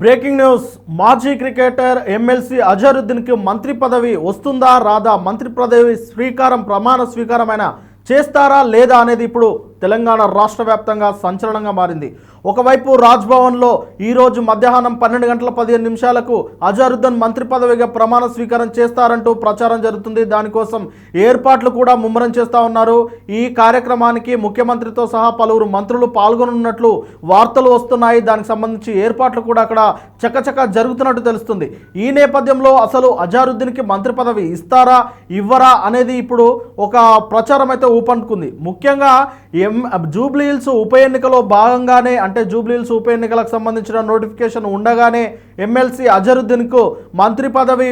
Breaking news. మాజీ cricketer MLC అజరుద్దీన్కి మంత్రి పదవి వస్తుందా రాదా? మంత్రి పదవి స్వీకారం ప్రమాణ స్వీకారమైన చేస్తారా లేదా అనేది ఇప్పుడు తెలంగాణ రాష్ట్ర వ్యాప్తంగా సంచలనంగా మారింది. ఒకవైపు రాజ్భవన్లో ఈరోజు మధ్యాహ్నం పన్నెండు గంటల పదిహేను నిమిషాలకు అజారుద్దీన్ మంత్రి పదవిగా ప్రమాణ స్వీకారం చేస్తారంటూ ప్రచారం జరుగుతుంది. దానికోసం ఏర్పాట్లు కూడా ముమ్మరం చేస్తూ ఉన్నారు. ఈ కార్యక్రమానికి ముఖ్యమంత్రితో సహా పలువురు మంత్రులు పాల్గొనున్నట్లు వార్తలు వస్తున్నాయి. దానికి సంబంధించి ఏర్పాట్లు కూడా అక్కడ చకచక జరుగుతున్నట్టు తెలుస్తుంది. ఈ నేపథ్యంలో అసలు అజారుద్దీన్కి మంత్రి పదవి ఇస్తారా ఇవ్వరా అనేది ఇప్పుడు ఒక ప్రచారం అయితే ఊపందుకుంది. ముఖ్యంగా ఎం జూబ్లీ హిల్స్ ఉప ఎన్నికలో భాగంగానే అంటే జూబ్లీ హిల్స్ ఉప ఎన్నికలకు సంబంధించిన నోటిఫికేషన్ ఉండగానే ఎమ్మెల్సీ అజరుద్దీన్కు మంత్రి పదవి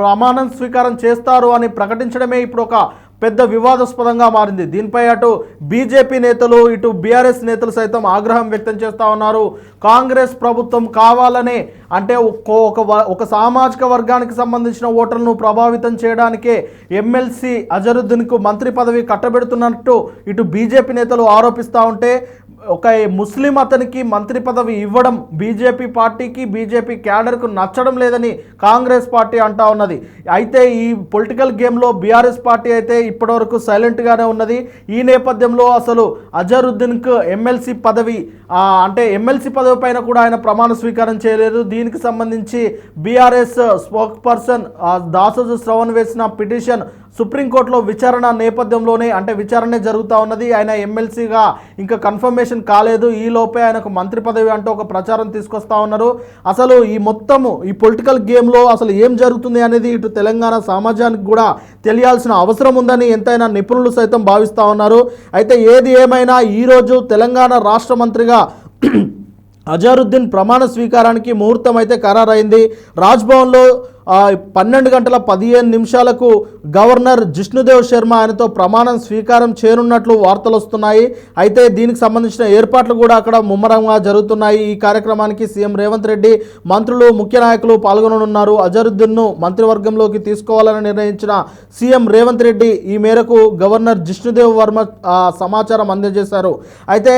ప్రమాణం స్వీకారం చేస్తారు అని ప్రకటించడమే ఇప్పుడు ఒక పెద్ద వివాదాస్పదంగా మారింది. దీనిపై అటు బీజేపీ నేతలు ఇటు బీఆర్ఎస్ నేతలు సైతం ఆగ్రహం వ్యక్తం చేస్తూ ఉన్నారు. కాంగ్రెస్ ప్రభుత్వం కావాలనే అంటే ఒక వ- ఒక సామాజిక వర్గానికి సంబంధించిన ఓటర్లను ప్రభావితం చేయడానికే ఎమ్మెల్సీ అజరుద్దీన్కు మంత్రి పదవి కట్టబెడుతున్నట్టు ఇటు బీజేపీ నేతలు ఆరోపిస్తూ ఉంటే ఒక ముస్లిం అతనికి మంత్రి పదవి ఇవ్వడం బీజేపీ పార్టీకి బీజేపీ క్యాడర్కు నచ్చడం లేదని కాంగ్రెస్ పార్టీ అంటా ఉన్నది. అయితే ఈ పొలిటికల్ గేమ్లో బీఆర్ఎస్ పార్టీ అయితే ఇప్పటివరకు సైలెంట్గానే ఉన్నది. ఈ నేపథ్యంలో అసలు అజరుద్దీన్కు ఎమ్మెల్సీ పదవి అంటే ఎమ్మెల్సీ పదవి పైన కూడా ఆయన ప్రమాణ స్వీకారం చేయలేదు. దీనికి సంబంధించి BRS spokesperson Dasoju Shravan వేసిన పిటిషన్ సుప్రీంకోర్టులో విచారణ నేపథ్యంలోనే అంటే విచారణ జరుగుతూ ఉన్నది. ఆయన ఎమ్మెల్సీగా ఇంకా కన్ఫర్మేషన్ కాలేదు. ఈ లోపే ఆయనకు మంత్రి పదవి అంటూ ఒక ప్రచారం తీసుకొస్తా ఉన్నారు. అసలు ఈ మొత్తము ఈ పొలిటికల్ గేమ్లో అసలు ఏం జరుగుతుంది అనేది ఇటు తెలంగాణ సమాజానికి కూడా తెలియాల్సిన అవసరం ఉందని ఎంతైనా నిపుణులు సైతం భావిస్తూ ఉన్నారు. అయితే ఏది ఏమైనా ఈరోజు తెలంగాణ రాష్ట్ర మంత్రిగా అజారుద్దీన్ ప్రమాణ స్వీకారానికి ముహూర్తం అయితే ఖరారైంది. రాజ్భవన్లో పన్నెండు గంటల పదిహేను నిమిషాలకు గవర్నర్ జిష్ణుదేవ్ శర్మ ఆయనతో ప్రమాణం స్వీకారం చేయనున్నట్లు వార్తలు వస్తున్నాయి. అయితే దీనికి సంబంధించిన ఏర్పాట్లు కూడా అక్కడ ముమ్మరంగా జరుగుతున్నాయి. ఈ కార్యక్రమానికి సీఎం రేవంత్ రెడ్డి మంత్రులు ముఖ్య నాయకులు పాల్గొననున్నారు. అజరుద్దీన్ను మంత్రివర్గంలోకి తీసుకోవాలని నిర్ణయించిన సీఎం రేవంత్ రెడ్డి ఈ మేరకు గవర్నర్ జిష్ణుదేవ్ వర్మ సమాచారం అందజేశారు. అయితే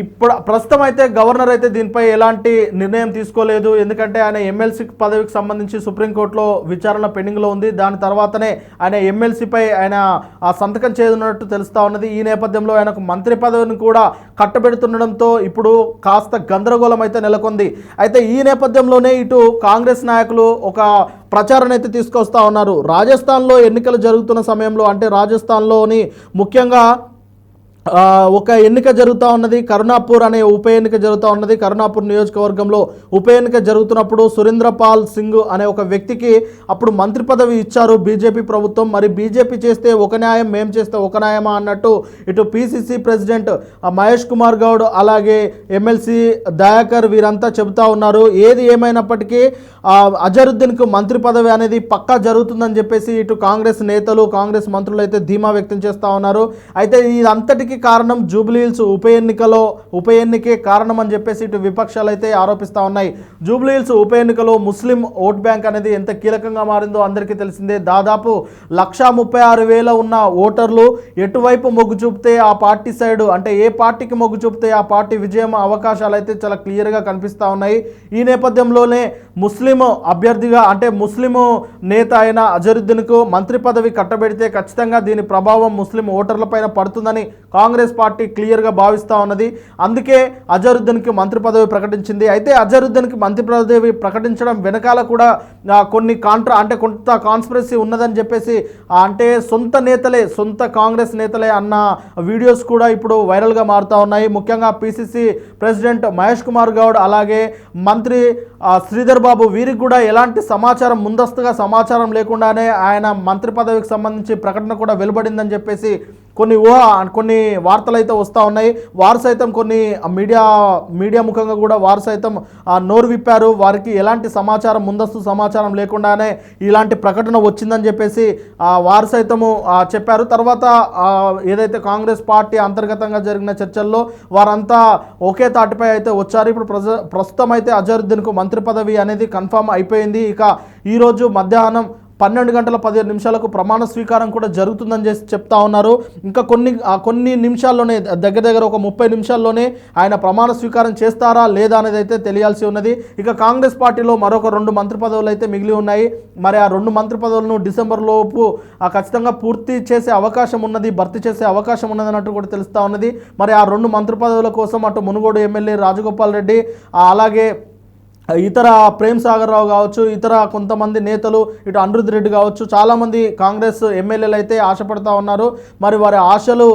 ఇప్పుడు ప్రస్తుతం అయితే గవర్నర్ అయితే దీనిపై ఎలాంటి నిర్ణయం తీసుకోలేదు. ఎందుకంటే ఆయన ఎమ్మెల్సీ పదవికి సంబంధించి సుప్రీంకోర్టులో విచారణ పెండింగ్లో ఉంది. దాని తర్వాతనే ఆయన ఎమ్మెల్సీపై ఆయన ఆ సంతకం చేయనున్నట్టు తెలుస్తూ ఉన్నది. ఈ నేపథ్యంలో ఆయనకు మంత్రి పదవిని కూడా కట్టబెడుతుండడంతో ఇప్పుడు కాస్త గందరగోళం అయితే నెలకొంది. అయితే ఈ నేపథ్యంలోనే ఇటు కాంగ్రెస్ నాయకులు ఒక ప్రచారం అయితే తీసుకొస్తా ఉన్నారు. రాజస్థాన్లో ఎన్నికలు జరుగుతున్న సమయంలో అంటే రాజస్థాన్లోని ముఖ్యంగా ఒక ఎన్నిక జరుగుతూ ఉన్నది. కరుణాపూర్ అనే ఉప ఎన్నిక జరుగుతూ ఉన్నది. కరుణాపూర్ నియోజకవర్గంలో ఉప ఎన్నిక జరుగుతున్నప్పుడు సురేంద్రపాల్ సింగ్ అనే ఒక వ్యక్తికి అప్పుడు మంత్రి పదవి ఇచ్చారు బీజేపీ ప్రభుత్వం. మరి బీజేపీ చేస్తే ఒక న్యాయం మేము చేస్తే ఒక న్యాయమా అన్నట్టు ఇటు పిసిసి ప్రెసిడెంట్ మహేష్ కుమార్ గౌడ్ అలాగే ఎమ్మెల్సీ దయాకర్ వీరంతా చెబుతా ఉన్నారు. ఏది ఏమైనప్పటికీ అజరుద్దీన్కు మంత్రి పదవి అనేది పక్కా జరుగుతుందని చెప్పేసి ఇటు కాంగ్రెస్ నేతలు కాంగ్రెస్ మంత్రులు అయితే ధీమా వ్యక్తం చేస్తూ ఉన్నారు. అయితే ఇదంతటికి కారణం జూబ్లీహిల్స్ ఉప ఎన్నికలో ఉప ఎన్నికే కారణం అని చెప్పేసి ఇటు విపక్షాలు అయితే ఆరోపిస్తూ ఉన్నాయి. జూబ్లీహిల్స్ ఉప ఎన్నికలో ముస్లిం ఓట్ బ్యాంక్ అనేది ఎంత కీలకంగా మారిందో అందరికీ తెలిసిందే. దాదాపు లక్షా ముప్పై ఆరు వేల ఉన్న ఓటర్లు ఎటువైపు మొగ్గు చూపితే ఆ పార్టీ సైడ్ అంటే ఏ పార్టీకి మొగ్గు చూపితే ఆ పార్టీ విజయం అవకాశాలు అయితే చాలా క్లియర్గా కనిపిస్తూ ఉన్నాయి. ఈ నేపథ్యంలోనే ముస్లిం అభ్యర్థిగా అంటే ముస్లిం నేత అయిన అజరుద్దీన్కు మంత్రి పదవి కట్టబెడితే ఖచ్చితంగా దీని ప్రభావం ముస్లిం ఓటర్లపైన పడుతుందని కాంగ్రెస్ పార్టీ క్లియర్గా భావిస్తూ ఉన్నది. అందుకే అజరుద్దీన్కి మంత్రి పదవి ప్రకటించింది. అయితే అజరుద్దీన్కి మంత్రి పదవి ప్రకటించడం వెనకాల కూడా కొన్ని కాంట్రా అంటే కొంత కాన్స్పిరసీ ఉన్నదని చెప్పేసి అంటే సొంత నేతలే సొంత కాంగ్రెస్ నేతలే అన్న వీడియోస్ కూడా ఇప్పుడు వైరల్గా మారుతూ ఉన్నాయి. ముఖ్యంగా పిసిసి ప్రెసిడెంట్ మహేష్ కుమార్ గౌడ్ అలాగే మంత్రి శ్రీధర్ బాబు వీరికి కూడా ఎలాంటి సమాచారం ముందస్తుగా సమాచారం లేకుండానే ఆయన మంత్రి పదవికి సంబంధించి ప్రకటన కూడా వెలువడిందని చెప్పేసి కొన్ని ఊహ కొన్ని వార్తలు అయితే వస్తూ ఉన్నాయి. వారు సైతం కొన్ని మీడియా మీడియా ముఖంగా కూడా వారు సైతం నోరు విప్పారు. వారికి ఎలాంటి సమాచారం ముందస్తు సమాచారం లేకుండానే ఇలాంటి ప్రకటన వచ్చిందని చెప్పేసి వారు సైతము చెప్పారు. తర్వాత ఏదైతే కాంగ్రెస్ పార్టీ అంతర్గతంగా జరిగిన చర్చల్లో వారంతా ఒకే తాటిపై అయితే వచ్చారు. ఇప్పుడు ప్రజ ప్రస్తుతం అయితే అజరుద్దీన్కు మంత్రి పదవి అనేది కన్ఫర్మ్ అయిపోయింది. ఇక ఈరోజు మధ్యాహ్నం పన్నెండు గంటల పదిహేను నిమిషాలకు ప్రమాణ స్వీకారం కూడా జరుగుతుందని చేసి చెప్తా ఉన్నారు. ఇంకా కొన్ని కొన్ని నిమిషాల్లోనే దగ్గర దగ్గర ఒక ముప్పై నిమిషాల్లోనే ఆయన ప్రమాణ స్వీకారం చేస్తారా లేదా అనేది అయితే తెలియాల్సి ఉన్నది. ఇక కాంగ్రెస్ పార్టీలో మరొక రెండు మంత్రి పదవులు అయితే మిగిలి ఉన్నాయి. మరి ఆ రెండు మంత్రి పదవులను డిసెంబర్ లోపు ఆ ఖచ్చితంగా పూర్తి చేసే అవకాశం ఉన్నది భర్తీ చేసే అవకాశం ఉన్నది అన్నట్టు కూడా తెలుస్తూ ఉన్నది. మరి ఆ రెండు మంత్రి పదవుల కోసం అటు మునుగోడు ఎమ్మెల్యే రాజగోపాల్ రెడ్డి అలాగే ఇతర ప్రేమ్ సాగర్ రావు కావచ్చు ఇతర కొంతమంది నేతలు ఇటు అనిరుద్ రెడ్డి కావచ్చు చాలామంది కాంగ్రెస్ ఎమ్మెల్యేలు అయితే ఆశపడతా ఉన్నారు. మరి వారి ఆశలు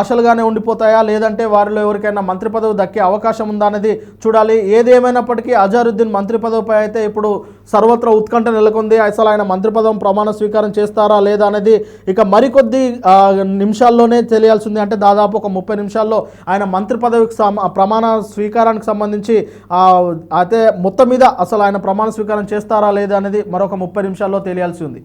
ఆశలుగానే ఉండిపోతాయా? లేదంటే వారిలో ఎవరికైనా మంత్రి పదవి దక్కే అవకాశం ఉందా అనేది చూడాలి. ఏదేమైనప్పటికీ అజారుద్దీన్ మంత్రి పదవిపై అయితే ఇప్పుడు సర్వత్రా ఉత్కంఠ నెలకొంది. అసలు ఆయన మంత్రి పదం ప్రమాణ స్వీకారం చేస్తారా లేదా అనేది ఇక మరికొద్ది నిమిషాల్లోనే తెలియాల్సింది. అంటే దాదాపు ఒక ముప్పై నిమిషాల్లో ఆయన మంత్రి పదవికి ప్రమాణ స్వీకారానికి సంబంధించి అయితే మొత్తం మీద అసలు ఆయన ప్రమాణ స్వీకారం చేస్తారా లేదా అనేది మరొక ముప్పై నిమిషాల్లో తెలియాల్సి ఉంది.